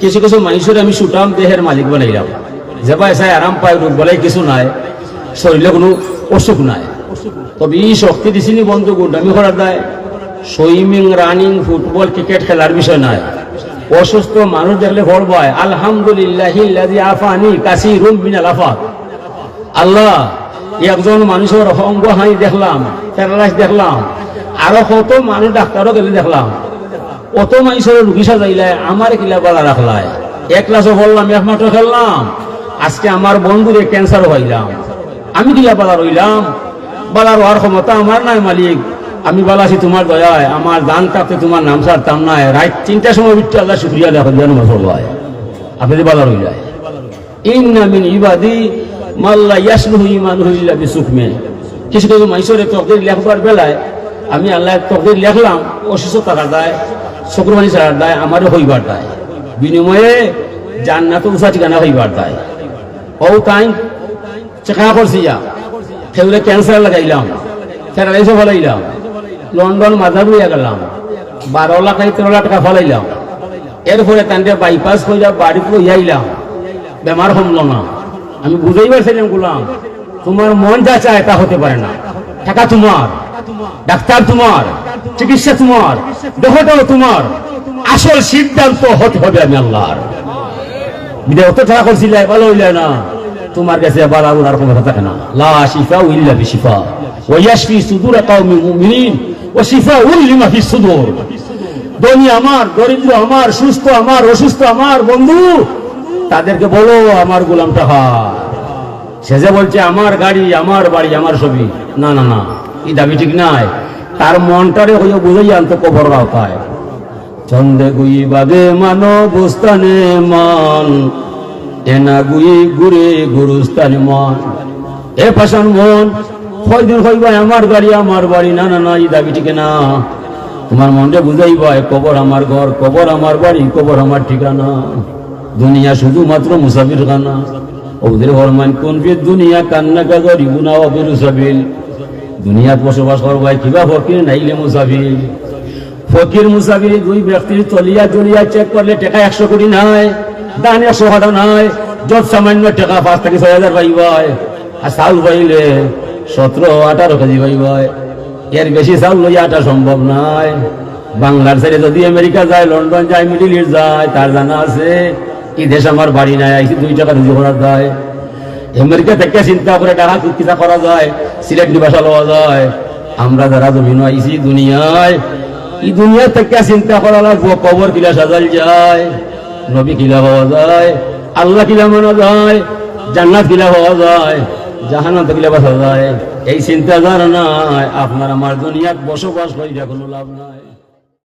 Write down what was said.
কিছু কিছু মানুষের আমি সুটাম দেহের মালিক বানাইলাম। যে ভাই সাই আরাম পায়, রোগ বলাই কিছু নাই, শরীরে কোনো অসুখ নাই। তবে এই শক্তি দিছিনি বন্ধু, গুন্ডামি করার দেয়। সুইমিং, রানিং, ফুটবল, ক্রিকেট খেলার বিষয় নাই। অসুস্থ মানুষ দেখলে ভর ভয় আলহামদুলিল্লাহ আল্লাহ, একজন মানুষের অঙ্গ হানি দেখলাম, প্যারালাইজ দেখলাম, আরও কত মানুষ ডাক্তারও গেলে দেখলাম। কত মানুষের রুগী সাজাইলে আমার কিলা বালা রাখলাই এক ক্লাসও বললাম, এক মাত্র খেললাম। আজকে আমার বন্ধুরে ক্যান্সার হইলাম। আমি কিলা বালা রইলাম? বালার হওয়ার ক্ষমতা আমার নাই, মালিক। আমি বলাছি তোমার দয়ায়, আমার দান কাপতে তোমার নাম সারতাম নাই। রাত তিনটার সময় বিট্টু আল্লাহ শুক্রিয়া দেখো যেন হয় আপনি বালা রইলাই ইন্না মিন ইবাদি মাল্লা ইয়াসলুহু ঈমানুহু ইল্লা বিসুকমে। কিছু কিছু মানুষের তকদির লেখবার বেলায় আমি আল্লাহ তকদির লেখলাম অসুস্থ টাকা দেয় শুক্রবানি ছাড়ার দেয়, আমারও হইবার দেয়। বিনিময়ে জান্নাত উষা ঠিকানা হইবার দেয়। ও তাই চেকা করছি যা সেগুলো ক্যান্সার লাগাইলাম প্যারালাইসও ফলাইলাম লন্ডন মাথা বুড়িয়া গেলাম, বারো লাখ তেরো লাখ টাকা ফলাইলাম। এরপরে তান্ডে বাইপাস হইয়া বাড়িতে লইয়াইলাম বেমার হমল না। আমি বুঝেই পারছিলাম, গুলাম, তোমার মন যা চায় তা হতে পারে না। টাকা তোমার। ডাক্তার তোমার চিকিৎসা তোমার দেহটাও তোমার আসল সিদ্ধান্ত হতে হবে আমি আল্লাহর। বিদে অত টাকা করছিলে ভালো হইলে না। তোমার কাছে উনার ক্ষমতা থাকে না। লা শিফা ইল্লা বিশিফা। ওয়া সুদুর কাউমি মুমিনিন। ওয়া শিফা লিমা ফিস সুদুর। ধনী আমার দরিদ্র আমার সুস্থ আমার অসুস্থ আমার বন্ধু তাদেরকে বলো আমার গোলামটা হয় সে যে বলছে আমার গাড়ি আমার বাড়ি আমার ছবি। না না না। এই দাবি ঠিক নাই? তার মনটারে হইয়া বুঝেই আনতো কবর রাওতায় চন্দে গুই বাদে মানো বুস্তানে মান, এনা গুই গুরে গুরুস্তানে মন। এ পাশান মন, কয়দিন কইবা আমার গাড়ি আমার বাড়ি, না না না, এই দাবি ঠিক না। তোমার মনটা বুঝাইবা কবর আমার ঘর, কবর আমার বাড়ি, কবর আমার ঠিকানা। দুনিয়া শুধুমাত্র মুসাফির খানা। ওদের ফরমান, কোন দুনিয়া কান্না কাজর ইবুনা অবির দুনিয়াত বসবাস করবাই কিবা ফকির নাইলে মুসাফির। ফকির, মুসাফির দুই ব্যক্তির তলিয়া জলিয়া চেক করলে টাকা একশো কোটি নাই, দান একশো হাজার নাই, যত সামান্য টাকা পাঁচ থেকে ছয় হাজার পাইবাই আর চাউল পাইলে সতেরো, আঠারো কেজি পাইবাই এর বেশি চাউল লইয়া আটা সম্ভব নাই। বাংলার ছেড়ে যদি আমেরিকা যায়, লন্ডন যায়, মিডিল ইস্ট যায়, তার জানা আছে, এই দেশ আমার বাড়ি নাই আইসি দুই টাকা রুজি করা যায় আমেরিকা থেকে চিন্তা করে টাকা কিতা করা যায়? সিলেট নিবাসা লওয়া যায়। আমরা যারা জমিন আইসি দুনিয়ায়। এই দুনিয়া থেকে চিন্তা করা লাগবো, কবর কিলা সাজাল যায়, নবী কিলা হওয়া যায়, আল্লাহ কিলা মানা যায়, জান্নাত কিলা হওয়া যায় জাহানাত কিলা বাসা যায়। এই চিন্তা নাই আপনার আমার দুনিয়াত বসবাস করে কোনো লাভ নাই।